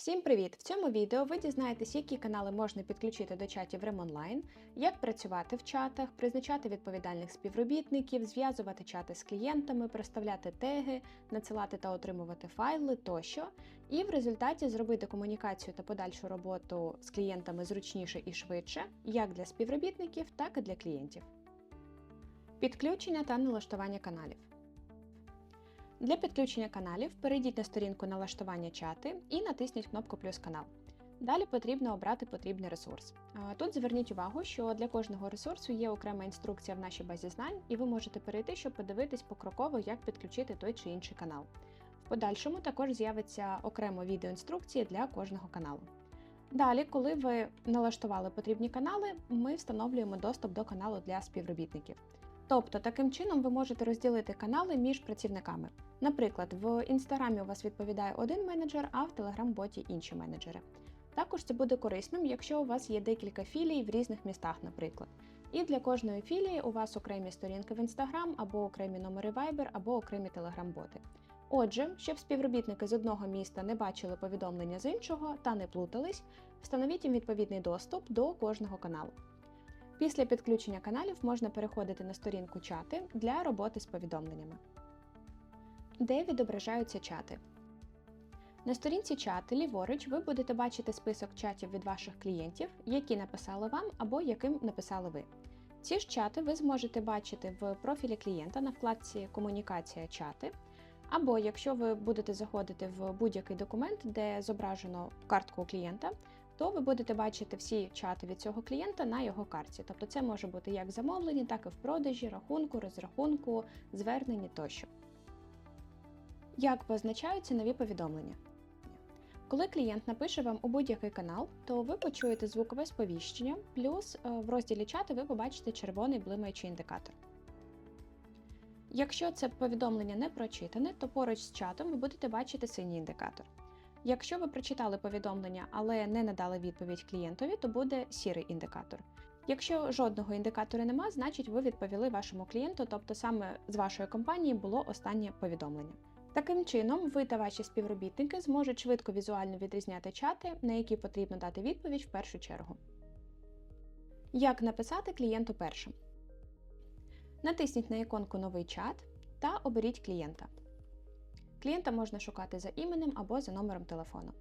Всім привіт! В цьому відео ви дізнаєтесь, які канали можна підключити до чатів Ремонлайн, як працювати в чатах, призначати відповідальних співробітників, зв'язувати чати з клієнтами, проставляти теги, надсилати та отримувати файли тощо, і в результаті зробити комунікацію та подальшу роботу з клієнтами зручніше і швидше, як для співробітників, так і для клієнтів. Підключення та налаштування каналів. Для підключення каналів перейдіть на сторінку налаштування чати і натисніть кнопку Плюс канал. Далі потрібно обрати потрібний ресурс. Тут зверніть увагу, що для кожного ресурсу є окрема інструкція в нашій базі знань, і ви можете перейти, щоб подивитись покроково, як підключити той чи інший канал. В подальшому також з'явиться окремо відеоінструкції для кожного каналу. Далі, коли ви налаштували потрібні канали, ми встановлюємо доступ до каналу для співробітників. Тобто, таким чином ви можете розділити канали між працівниками. Наприклад, в інстаграмі у вас відповідає один менеджер, а в телеграм-боті інші менеджери. Також це буде корисним, якщо у вас є декілька філій в різних містах, наприклад. І для кожної філії у вас окремі сторінки в інстаграм, або окремі номери Viber, або окремі телеграм-боти. Отже, щоб співробітники з одного міста не бачили повідомлення з іншого та не плутались, встановіть їм відповідний доступ до кожного каналу. Після підключення каналів можна переходити на сторінку чати для роботи з повідомленнями. Де відображаються чати? На сторінці чати ліворуч ви будете бачити список чатів від ваших клієнтів, які написали вам або яким написали ви. Ці ж чати ви зможете бачити в профілі клієнта на вкладці Комунікація чати. Або якщо ви будете заходити в будь-який документ, де зображено картку клієнта, то ви будете бачити всі чати від цього клієнта на його карті. Тобто це може бути як замовлені, так і в продажі, рахунку, розрахунку, зверненні тощо. Як позначаються нові повідомлення? Коли клієнт напише вам у будь-який канал, то ви почуєте звукове сповіщення, плюс е, в розділі чати ви побачите червоний блимаючий індикатор. Якщо це повідомлення не прочитане, то поруч з чатом ви будете бачити синій індикатор. Якщо ви прочитали повідомлення, але не надали відповідь клієнтові, то буде сірий індикатор. Якщо жодного індикатора нема, значить ви відповіли вашому клієнту, тобто саме з вашої компанії було останнє повідомлення. Таким чином, ви та ваші співробітники зможуть швидко візуально відрізняти чати, на які потрібно дати відповідь в першу чергу. Як написати клієнту першим? Натисніть на іконку Новий чат та оберіть клієнта. Клієнта можна шукати за іменем або за номером телефону.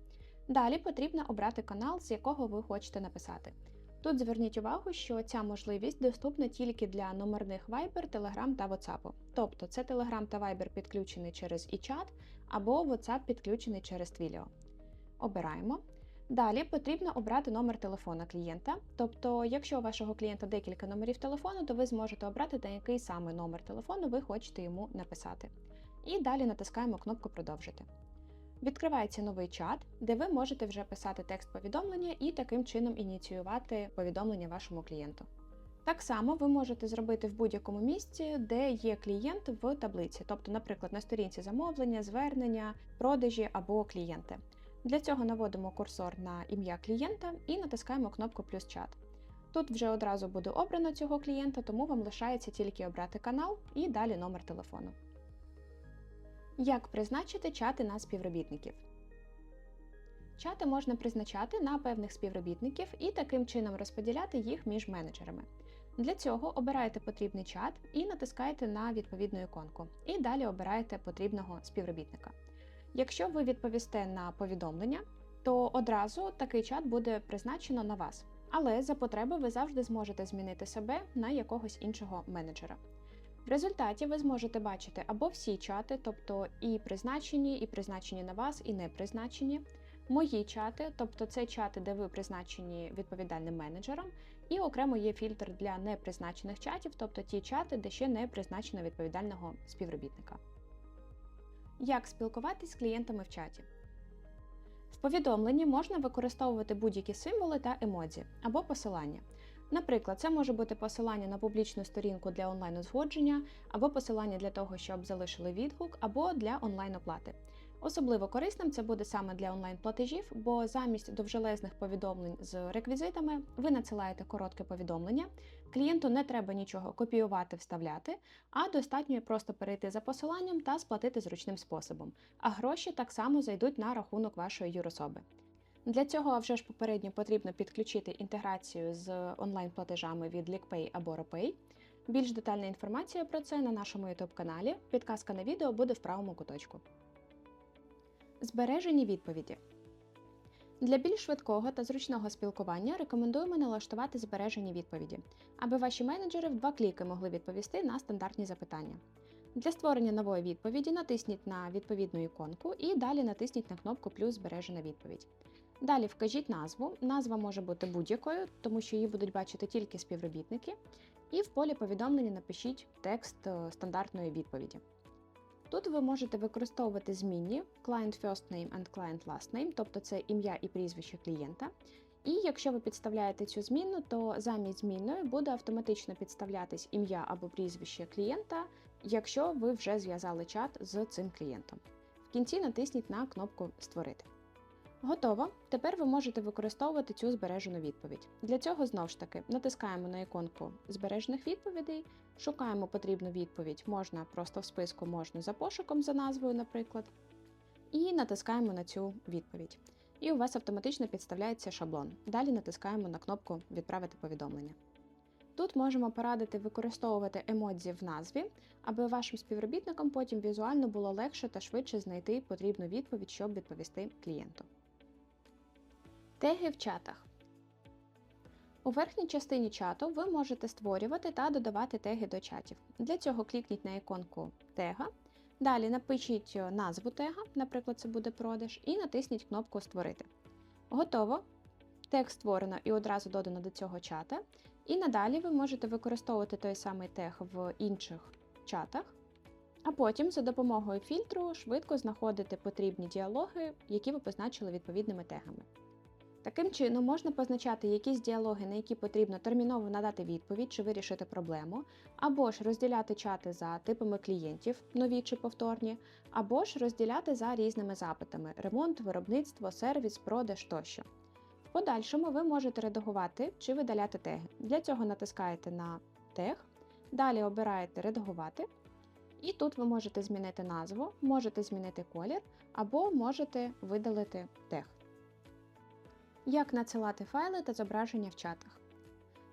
Далі потрібно обрати канал, з якого ви хочете написати. Тут зверніть увагу, що ця можливість доступна тільки для номерних Viber, Telegram та WhatsApp. Тобто це Telegram та Viber підключений через iChat або WhatsApp підключений через Twilio. Обираємо. Далі потрібно обрати номер телефона клієнта. Тобто, якщо у вашого клієнта декілька номерів телефону, то ви зможете обрати, на який саме номер телефону ви хочете йому написати. І далі натискаємо кнопку Продовжити. Відкривається новий чат, де ви можете вже писати текст повідомлення і таким чином ініціювати повідомлення вашому клієнту. Так само ви можете зробити в будь-якому місці, де є клієнт в таблиці, тобто, наприклад, на сторінці замовлення, звернення, продажі або клієнти. Для цього наводимо курсор на ім'я клієнта і натискаємо кнопку плюс чат. Тут вже одразу буде обрано цього клієнта, тому вам лишається тільки обрати канал і далі номер телефону. Як призначити чати на співробітників? Чати можна призначати на певних співробітників і таким чином розподіляти їх між менеджерами. Для цього обираєте потрібний чат і натискаєте на відповідну іконку. І далі обираєте потрібного співробітника. Якщо ви відповісте на повідомлення, то одразу такий чат буде призначено на вас. Але за потреби ви завжди зможете змінити себе на якогось іншого менеджера. В результаті ви зможете бачити або всі чати, тобто і призначені, і призначені на вас, і не призначені, мої чати, тобто це чати, де ви призначені відповідальним менеджером, і окремо є фільтр для непризначених чатів, тобто ті чати, де ще не призначено відповідального співробітника. Як спілкуватись з клієнтами в чаті? В повідомленні можна використовувати будь-які символи та емодзі або посилання. Наприклад, це може бути посилання на публічну сторінку для онлайн-узгодження, або посилання для того, щоб залишили відгук, або для онлайн-оплати. Особливо корисним це буде саме для онлайн-платежів, бо замість довжелезних повідомлень з реквізитами ви надсилаєте коротке повідомлення. Клієнту не треба нічого копіювати, вставляти, а достатньо просто перейти за посиланням та сплатити зручним способом. А гроші так само зайдуть на рахунок вашої юрособи. Для цього вже ж попередньо потрібно підключити інтеграцію з онлайн-платежами від LickPay або RoPay. Більш детальна інформація про це на нашому YouTube каналі. Підказка на відео буде в правому куточку. Збережені відповіді. Для більш швидкого та зручного спілкування рекомендуємо налаштувати збережені відповіді, аби ваші менеджери в два кліки могли відповісти на стандартні запитання. Для створення нової відповіді натисніть на відповідну іконку і далі натисніть на кнопку плюс збережена відповідь. Далі вкажіть назву. Назва може бути будь-якою, тому що її будуть бачити тільки співробітники. І в полі повідомлення напишіть текст е, стандартної відповіді. Тут ви можете використовувати змінні Client First Name and Client Last Name, тобто це ім'я і прізвище клієнта. І якщо ви підставляєте цю змінну, то замість змінної буде автоматично підставлятись ім'я або прізвище клієнта, якщо ви вже зв'язали чат з цим клієнтом. В кінці натисніть на кнопку Створити. Готово. Тепер ви можете використовувати цю збережену відповідь. Для цього знову ж таки натискаємо на іконку збережених відповідей, шукаємо потрібну відповідь, можна просто в списку, можна за пошуком за назвою, наприклад, і натискаємо на цю відповідь. І у вас автоматично підставляється шаблон. Далі натискаємо на кнопку Відправити повідомлення. Тут можемо порадити використовувати емодзі в назві, аби вашим співробітникам потім візуально було легше та швидше знайти потрібну відповідь, щоб відповісти клієнту. Теги в чатах. У верхній частині чату ви можете створювати та додавати теги до чатів. Для цього клікніть на іконку тега. Далі напишіть назву тега, наприклад, це буде продаж, і натисніть кнопку Створити. Готово. Тег створено і одразу додано до цього чата. І надалі ви можете використовувати той самий тег в інших чатах, а потім за допомогою фільтру швидко знаходити потрібні діалоги, які ви позначили відповідними тегами. Таким чином можна позначати якісь діалоги, на які потрібно терміново надати відповідь чи вирішити проблему, або ж розділяти чати за типами клієнтів, нові чи повторні, або ж розділяти за різними запитами ремонт, виробництво, сервіс, продаж тощо. В подальшому ви можете редагувати чи видаляти теги. Для цього натискаєте на тег, далі обираєте Редагувати, і тут ви можете змінити назву, можете змінити колір, або можете видалити тег. Як надсилати файли та зображення в чатах.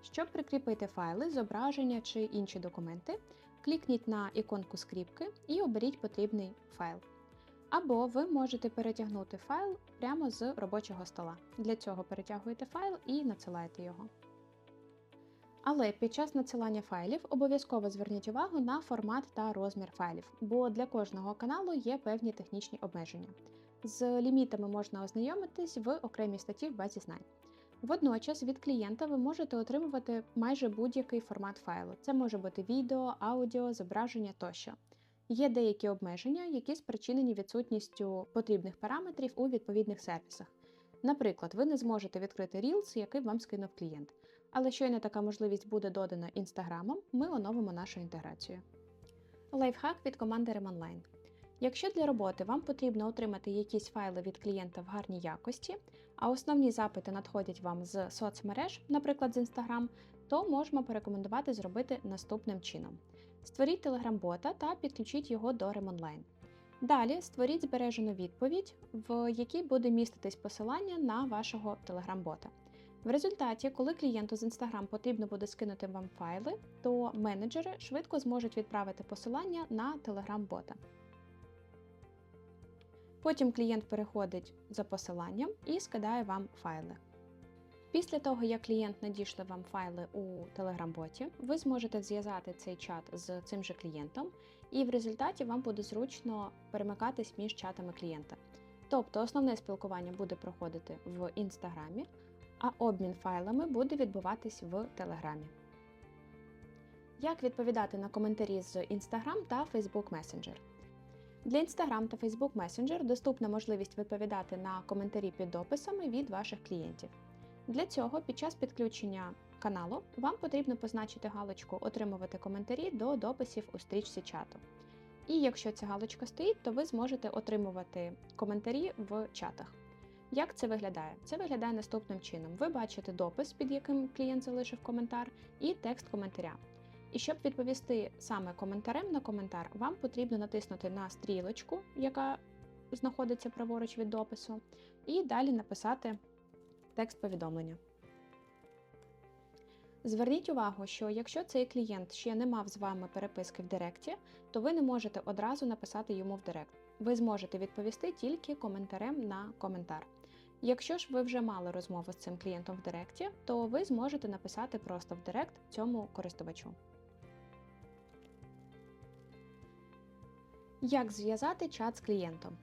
Щоб прикріпити файли, зображення чи інші документи, клікніть на іконку скріпки і оберіть потрібний файл. Або ви можете перетягнути файл прямо з робочого стола. Для цього перетягуєте файл і надсилаєте його. Але під час надсилання файлів обов'язково зверніть увагу на формат та розмір файлів, бо для кожного каналу є певні технічні обмеження. З лімітами можна ознайомитись в окремій статті в базі знань. Водночас від клієнта ви можете отримувати майже будь-який формат файлу. Це може бути відео, аудіо, зображення тощо. Є деякі обмеження, які спричинені відсутністю потрібних параметрів у відповідних сервісах. Наприклад, ви не зможете відкрити Reels, який вам скинув клієнт. Але щойно така можливість буде додана інстаграмом, ми оновимо нашу інтеграцію. Лайфхак від команди RemOnline. Якщо для роботи вам потрібно отримати якісь файли від клієнта в гарній якості, а основні запити надходять вам з соцмереж, наприклад, з Instagram, то можемо порекомендувати зробити наступним чином: створіть телеграм-бота та підключіть його до RemOnline. Далі створіть збережену відповідь, в якій буде міститись посилання на вашого телеграм-бота. В результаті, коли клієнту з Instagram потрібно буде скинути вам файли, то менеджери швидко зможуть відправити посилання на телеграм-бота. Потім клієнт переходить за посиланням і скидає вам файли. Після того, як клієнт надійшли вам файли у Telegram-боті, ви зможете зв'язати цей чат з цим же клієнтом, і в результаті вам буде зручно перемикатись між чатами клієнта. Тобто основне спілкування буде проходити в інстаграмі, а обмін файлами буде відбуватись в Телеграмі. Як відповідати на коментарі з Instagram та Facebook Messenger? Для Instagram та Facebook Messenger доступна можливість відповідати на коментарі під дописами від ваших клієнтів. Для цього під час підключення каналу вам потрібно позначити галочку Отримувати коментарі до дописів у стрічці чату. І якщо ця галочка стоїть, то ви зможете отримувати коментарі в чатах. Як це виглядає? Це виглядає наступним чином: ви бачите допис, під яким клієнт залишив коментар, і текст коментаря. І щоб відповісти саме коментарем на коментар, вам потрібно натиснути на стрілочку, яка знаходиться праворуч від допису, і далі написати текст повідомлення. Зверніть увагу, що якщо цей клієнт ще не мав з вами переписки в Директі, то ви не можете одразу написати йому в Директ. Ви зможете відповісти тільки коментарем на коментар. Якщо ж ви вже мали розмову з цим клієнтом в Директі, то ви зможете написати просто в Директ цьому користувачу. Як зв'язати чат з клієнтом?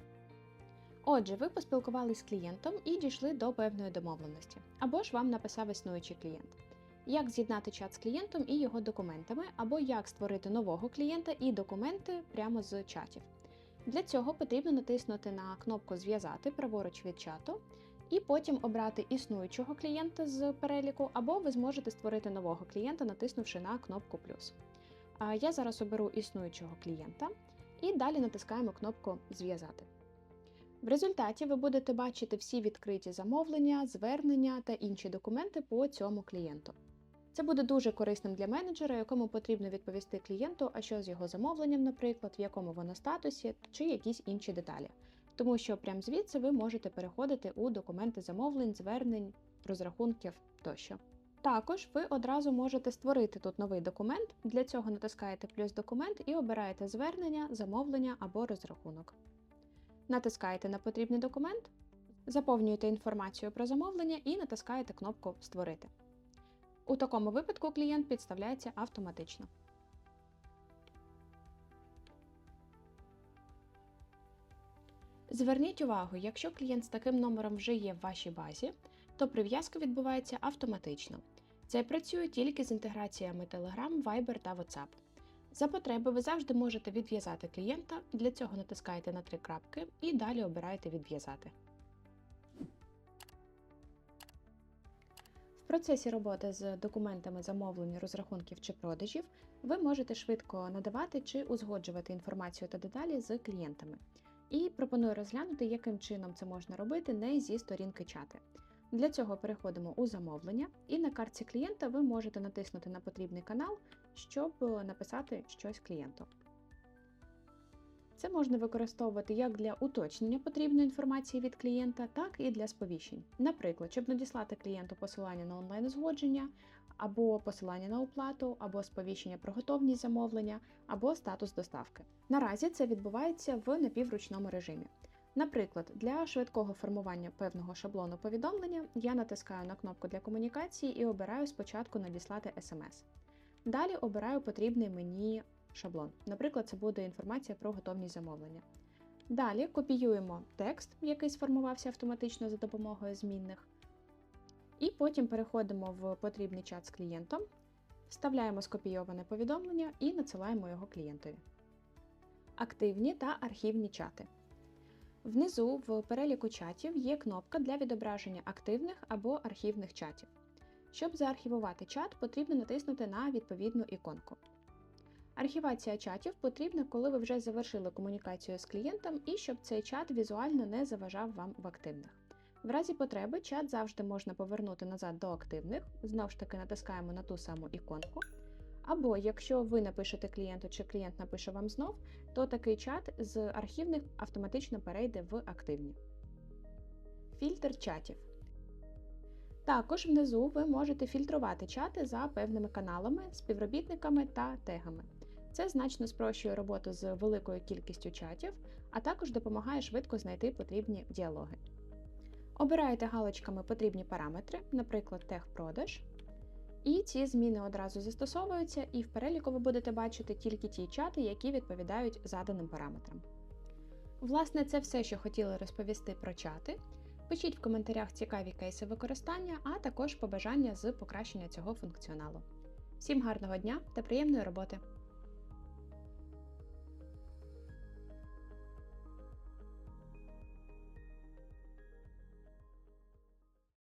Отже, ви поспілкувалися з клієнтом і дійшли до певної домовленості, або ж вам написав існуючий клієнт. Як з'єднати чат з клієнтом і його документами, або як створити нового клієнта і документи прямо з чатів. Для цього потрібно натиснути на кнопку Зв'язати праворуч від чату, і потім обрати існуючого клієнта з переліку, або ви зможете створити нового клієнта, натиснувши на кнопку плюс. Я зараз оберу існуючого клієнта і далі натискаємо кнопку Зв'язати. В результаті ви будете бачити всі відкриті замовлення, звернення та інші документи по цьому клієнту. Це буде дуже корисним для менеджера, якому потрібно відповісти клієнту, а що з його замовленням, наприклад, в якому воно статусі, чи якісь інші деталі. Тому що прямо звідси ви можете переходити у документи замовлень, звернень, розрахунків тощо. Також ви одразу можете створити тут новий документ. Для цього натискаєте плюс документ і обираєте звернення, замовлення або розрахунок. Натискаєте на потрібний документ, заповнюєте інформацію про замовлення і натискаєте кнопку Створити. У такому випадку клієнт підставляється автоматично. Зверніть увагу, якщо клієнт з таким номером вже є в вашій базі, то прив'язка відбувається автоматично. Це працює тільки з інтеграціями Telegram, Viber та WhatsApp. За потреби ви завжди можете відв'язати клієнта, для цього натискаєте на три крапки і далі обираєте Відв'язати. В процесі роботи з документами замовлень, розрахунків чи продажів ви можете швидко надавати чи узгоджувати інформацію та деталі з клієнтами. І пропоную розглянути, яким чином це можна робити не зі сторінки чати. Для цього переходимо у замовлення, і на картці клієнта ви можете натиснути на потрібний канал, щоб написати щось клієнту. Це можна використовувати як для уточнення потрібної інформації від клієнта, так і для сповіщень. Наприклад, щоб надіслати клієнту посилання на онлайн-узгодження, або посилання на оплату, або сповіщення про готовність замовлення, або статус доставки. Наразі це відбувається в напівручному режимі. Наприклад, для швидкого формування певного шаблону повідомлення я натискаю на кнопку для комунікації і обираю спочатку надіслати SMS. Далі обираю потрібний мені шаблон. Наприклад, це буде інформація про готовність замовлення. Далі копіюємо текст, який сформувався автоматично за допомогою змінних. І потім переходимо в потрібний чат з клієнтом, вставляємо скопійоване повідомлення і надсилаємо його клієнтові. Активні та архівні чати. Внизу в переліку чатів є кнопка для відображення активних або архівних чатів. Щоб заархівувати чат, потрібно натиснути на відповідну іконку. Архівація чатів потрібна, коли ви вже завершили комунікацію з клієнтом і щоб цей чат візуально не заважав вам в активних. В разі потреби чат завжди можна повернути назад до активних, знову ж таки натискаємо на ту саму іконку. Або якщо ви напишете клієнту чи клієнт напише вам знов, то такий чат з архівних автоматично перейде в активні. Фільтр чатів. Також внизу ви можете фільтрувати чати за певними каналами, співробітниками та тегами. Це значно спрощує роботу з великою кількістю чатів, а також допомагає швидко знайти потрібні діалоги. Обираєте галочками потрібні параметри, наприклад, тег-продаж. І ці зміни одразу застосовуються, і в переліку ви будете бачити тільки ті чати, які відповідають заданим параметрам. Власне, це все, що хотіли розповісти про чати. Пишіть в коментарях цікаві кейси використання, а також побажання з покращення цього функціоналу. Всім гарного дня та приємної роботи!